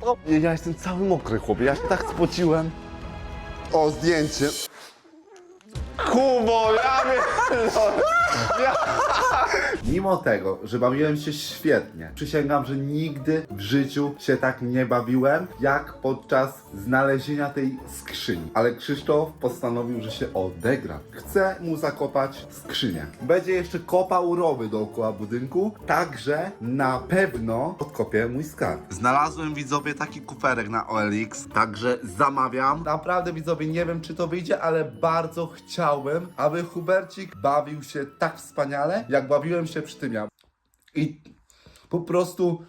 co? Ja jestem cały mokry, chłopie, ja się tak spociłem. O, zdjęcie. Kubo, ja wiem. Mimo tego, że bawiłem się świetnie, przysięgam, że nigdy w życiu się tak nie bawiłem, jak podczas znalezienia tej skrzyni. Ale Krzysztof postanowił, że się odegra. Chce mu zakopać skrzynię. Będzie jeszcze kopał rowy dookoła budynku, także na pewno odkopię mój skarb. Znalazłem widzowie taki kuferek na OLX, także zamawiam. Naprawdę widzowie, nie wiem czy to wyjdzie, ale bardzo chciałbym, aby Hubercik bawił się tak wspaniale, jak bawiłem się przy tym ja. I po prostu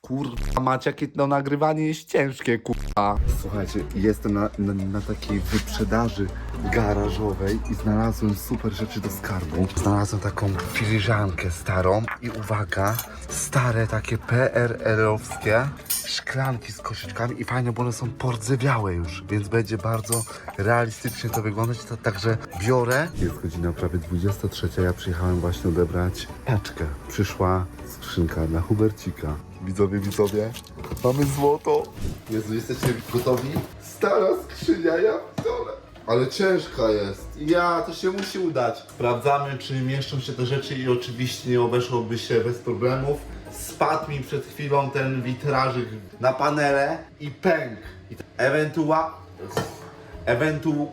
Kurwa, macie jakie to nagrywanie jest ciężkie, kurwa. Słuchajcie, jestem na, na, na takiej wyprzedaży garażowej i znalazłem super rzeczy do skarbu. Znalazłem taką filiżankę starą i uwaga, stare takie PRL-owskie szklanki z koszyczkami i fajne, bo one są pordzewiałe już, więc będzie bardzo realistycznie to wyglądać, to, także biorę. Jest godzina prawie 23, ja przyjechałem właśnie odebrać paczkę. Przyszła skrzynka dla Hubercika. Widzowie, widzowie, mamy złoto. Jezu, jesteście gotowi? Stara skrzynia, ja dole. Ale ciężka jest. Ja, to się musi udać. Sprawdzamy, czy mieszczą się te rzeczy i oczywiście nie obeszłoby się bez problemów. Spadł mi przed chwilą ten witrażyk na panele i pęk. I ewentua... Ewentu...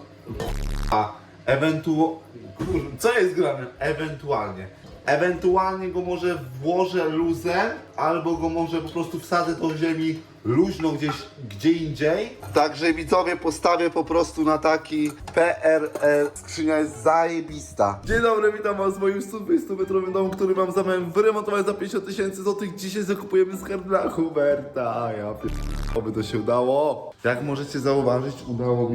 A, ewentu... Co jest grane? Ewentualnie. Ewentualnie go może włożę luzem, albo go może po prostu wsadzę do ziemi luźno gdzieś, gdzie indziej. Także widzowie postawię po prostu na taki PRL. Skrzynia jest zajebista. Dzień dobry, witam was w moim 120-metrowym domu, który mam zamiar wyremontować za 50 tysięcy złotych. Dzisiaj zakupujemy skarb dla Huberta. Ja pier... Oby to się udało. Jak możecie zauważyć, udało mi